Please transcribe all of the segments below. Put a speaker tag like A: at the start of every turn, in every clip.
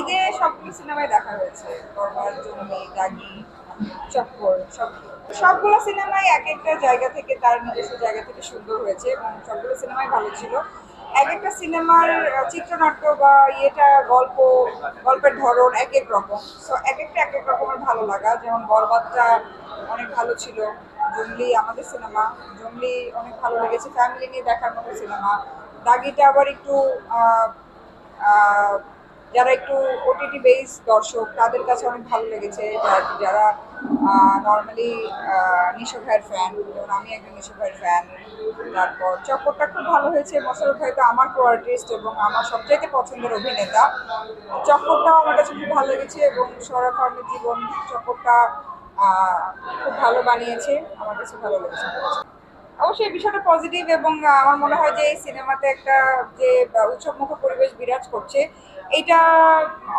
A: ঈদে সবগুলো সিনেমায় দেখা হয়েছে। বরবাদ জঙ্গলি দাগি, চক্কর, সব সবগুলো সিনেমাই এক একটা জায়গা থেকে তার নিজস্ব জায়গা থেকে সুন্দর হয়েছে এবং সবগুলো সিনেমাই ভালো ছিল। এক একটা সিনেমার চিত্রনাট্য বা ইয়েটা গল্প, গল্পের ধরন এক এক রকম। সো এক একটা এক এক রকমের ভালো লাগা। যেমন বরবাদটা অনেক ভালো ছিল। জঙ্গলি আমাদের সিনেমা। জঙ্গলি অনেক ভালো লেগেছে। ফ্যামিলি নিয়ে দেখার মতো সিনেমা। দাগিটা আবার একটু যারা একটু ওটিটি বেস দর্শক, তাদের কাছে অনেক ভালো লেগেছে। যারা নর্মালি নিশো ভাইয়ের ফ্যান যেমন আমি একজন নিশো ভাইয়ের ফ্যান তারপর চক্করটা খুব ভালো হয়েছে। মশারফ ভাই তো আমার কোয়ার্টিস্ট এবং আমার সবচাইতে পছন্দের অভিনেতা। চক্করটাও আমার কাছে খুব ভালো লেগেছে এবং সৌরভ ফার্মের জীবন চক্করটা খুব ভালো বানিয়েছে। আমার কাছে ভালো লেগেছে। অবশ্যই বিষয়টা পজিটিভ এবং আমার মনে হয় যে এই সিনেমাতে একটা যে উৎসবমুখ পরিবেশ বিরাজ করছে এটা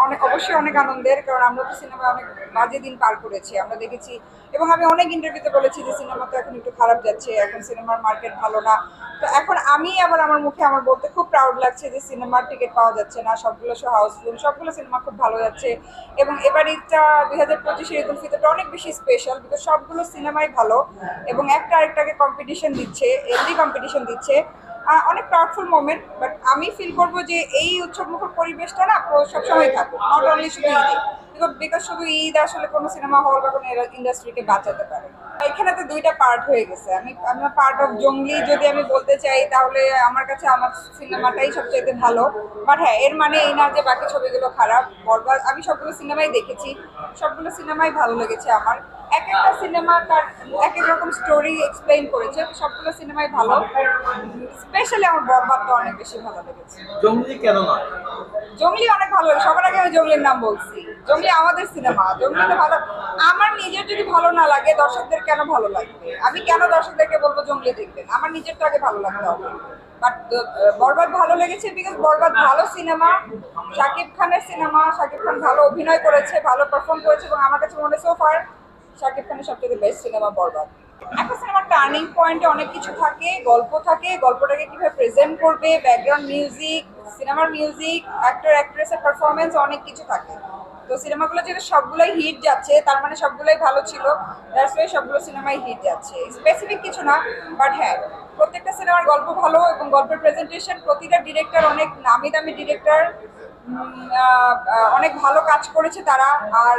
A: অনেক, অবশ্যই অনেক আনন্দের, কারণ আমরা তো সিনেমায় অনেক বাজে দিন পার করেছি। আমরা দেখেছি, এবং আমি অনেক ইন্টারভিউতে বলেছি যে সিনেমা তো এখন একটু খারাপ যাচ্ছে, এখন সিনেমার মার্কেট ভালো না। তো এখন আমি আবার আমার মুখে আমার বলতে খুব প্রাউড লাগছে যে সিনেমার টিকিট পাওয়া যাচ্ছে না, সবগুলো শো হাউসফুল সবগুলো সিনেমা খুব ভালো যাচ্ছে। এবং এবার ঈদটা দুই হাজার পঁচিশের ঈদ উল ফিতরটা অনেক বেশি স্পেশাল বিকজ সবগুলো সিনেমাই ভালো, এবং একটা আরেকটাকে কম্পিটিশন দিচ্ছে এলডি কম্পিটিশন দিচ্ছে। অনেক পাওয়ারফুল মোমেন্ট বাট আমি ফিল করব যে এই উৎসবমুখর পরিবেশটা না সবসময় থাকুক নট অনলি শুধু ঈদে বিকজ শুধু ঈদ আসলে কোনো সিনেমা হল বা কোনো ইন্ডাস্ট্রিকে বাঁচাতে পারে। এখানে তো দুইটা পার্ট হয়ে গেছে। আমি আমার পার্ট অফ জঙ্গলি যদি আমি বলতে চাই, তাহলে আমার কাছে আমার সিনেমাটাই সবচেয়ে ভালো। বাট হ্যাঁ এর মানে এই না যে বাকি ছবিগুলো খারাপ, বরবাদ, আমি সবগুলো সিনেমাই দেখেছি। সবগুলো সিনেমাই ভালো লেগেছে আমার। এক একটা সিনেমা তার এক এক রকম স্টোরি এক্সপ্লেইন করেছে সবগুলো সিনেমাই ভালো। স্পেশালি আমার বরবাদটা অনেক বেশি ভালো লেগেছে।
B: জঙ্গলি কেন নয়
A: জঙ্গলি অনেক ভালো লাগে। সবার আগে আমি জঙ্গলির নাম বলছি। জঙ্গলি আমাদের সিনেমা জঙ্গলি তো ভালো। আমার নিজের যদি ভালো না লাগে দর্শকদের কেন ভালো লাগবে? আমি কেন দর্শকদেরকে বলব জঙ্গলি দেখবেন? আমার নিজের তো আগে ভালো লাগতে হবে। বাট বরবাদ ভালো লেগেছে বিকজ বরবাদ ভালো সিনেমা শাকিব খানের সিনেমা শাকিব খান ভালো অভিনয় করেছে ভালো পারফর্ম করেছে এবং আমার কাছে মনে হয় ফার শাকিব খানের সবথেকে বেস্ট সিনেমা বরবাদ। একটা সিনেমার টার্নিং পয়েন্টে অনেক কিছু থাকে, গল্প থাকে, গল্পটাকে কীভাবে প্রেজেন্ট করবে ব্যাকগ্রাউন্ড মিউজিক সিনেমার মিউজিক অ্যাক্টর অ্যাক্ট্রেসের পারফরমেন্স অনেক কিছু থাকে। তো সিনেমাগুলো যেহেতু সবগুলোই হিট যাচ্ছে, তার মানে সবগুলোই ভালো ছিল দ্যাটস সবগুলো সিনেমাই হিট যাচ্ছে। স্পেসিফিক কিছু না বাট হ্যাঁ প্রত্যেকটা সিনেমার গল্প ভালো এবং গল্পের প্রেজেন্টেশন প্রতিটা ডিরেক্টর অনেক নামি দামি ডিরেক্টর অনেক ভালো কাজ করেছে তারা। আর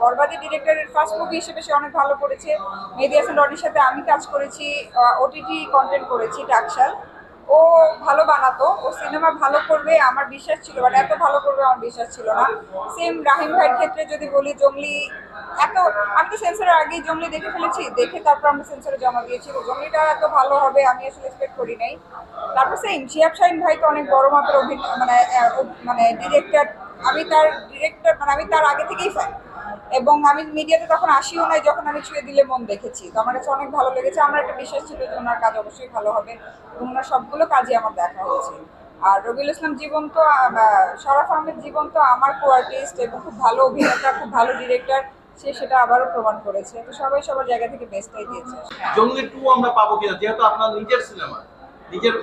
A: বরবাদী ডিরেক্টরের ফার্স্ট মুভি হিসেবে সে অনেক ভালো করেছে। মেহেদি হাসান রনির সাথে আমি কাজ করেছি ওটিটি কন্টেন্ট করেছি টাকশাল ও ভালো বানাতো, ও সিনেমা ভালো করবে, আমার বিশ্বাস ছিল বাট এত ভালো করবে, আমার বিশ্বাস ছিল না। সেম রাহিম ভাইয়ের ক্ষেত্রে যদি বলি, জঙ্গলি এত, আমি তো সেন্সরের আগেই জঙ্গলি দেখে ফেলেছি, দেখে তারপর আমরা সেন্সরে জমা দিয়েছি। তো জঙ্গলিটা এত ভালো হবে, আমি আসলে এক্সপেক্ট করি নাই। তারপর সেম শিয়াব শাহিন ভাই তো অনেক বড় মাপের অভিনয় মানে মানে ডিরেক্টর আমি তার ডিরেক্টর মানে আমি তার আগে থেকেই ফ্যান এবং আমি মিডিয়াতে তখন আসিও নাই যখন আমি ছুঁয়ে দিলে মন দেখেছি। তো আমার কাছে অনেক ভালো লেগেছে, আমার একটা বিশ্বাস ছিল যে ওনার কাজ অবশ্যই ভালো হবে ওনার সবগুলো কাজই আমার দেখা হয়েছে। আর রবিউল ইসলাম জীবন তো সরাফ আহমেদ জীবন তো আমার কো আর্টিস্ট এবং খুব ভালো অভিনেতা, খুব ভালো ডিরেক্টর সে সেটা আবারও প্রমাণ করেছে। তো সবাই সবার জায়গা থেকে বেস্টটাই দিয়েছে।
B: জঙ্গলি টু আমরা পাবো কিনা যেহেতু আপনার নিজের সিনেমা নিজের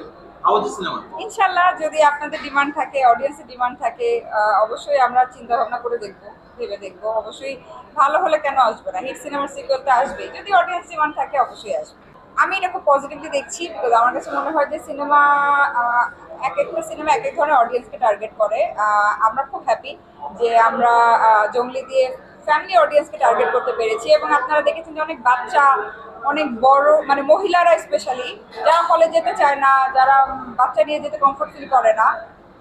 A: ইনশাল্লাহ যদি আপনাদের ডিমান্ড থাকে অডিয়েন্সের ডিমান্ড থাকে অবশ্যই আমরা চিন্তা ভাবনা করে দেখব ভেবে দেখব। অবশ্যই ভালো হলে কেন আসবে না? হিট সিনেমার সিকুয়েল তো আসবেই। যদি অডিয়েন্স ডিমান্ড থাকে অবশ্যই আসবে। আমি এটা খুব পজিটিভলি দেখছি বিকজ আমার কাছে মনে হয় যে সিনেমা এক একটা সিনেমা এক এক ধরনের অডিয়েন্সকে টার্গেট করে। আমরা খুব হ্যাপি যে আমরা জঙ্গলি দিয়ে ফ্যামিলি অডিয়েন্সকে টার্গেট করতে পেরেছি এবং আপনারা দেখেছেন যে অনেক বাচ্চা, অনেক বড় মানে মহিলারা স্পেশালি যারা হলে যেতে চায় না, যারা বাচ্চা নিয়ে যেতে কমফোর্ট ফিল করে না,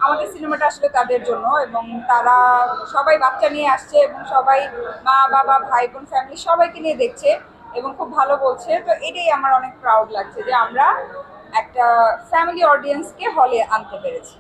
A: আমাদের সিনেমাটা আসলে তাদের জন্য এবং তারা সবাই বাচ্চা নিয়ে আসছে এবং সবাই মা, বাবা, ভাই, বোন ফ্যামিলি সবাইকে নিয়ে দেখছে এবং খুব ভালো বলছে। তো এটাই আমার অনেক প্রাউড লাগছে যে আমরা একটা ফ্যামিলি অডিয়েন্সকে হলে আনতে পেরেছি।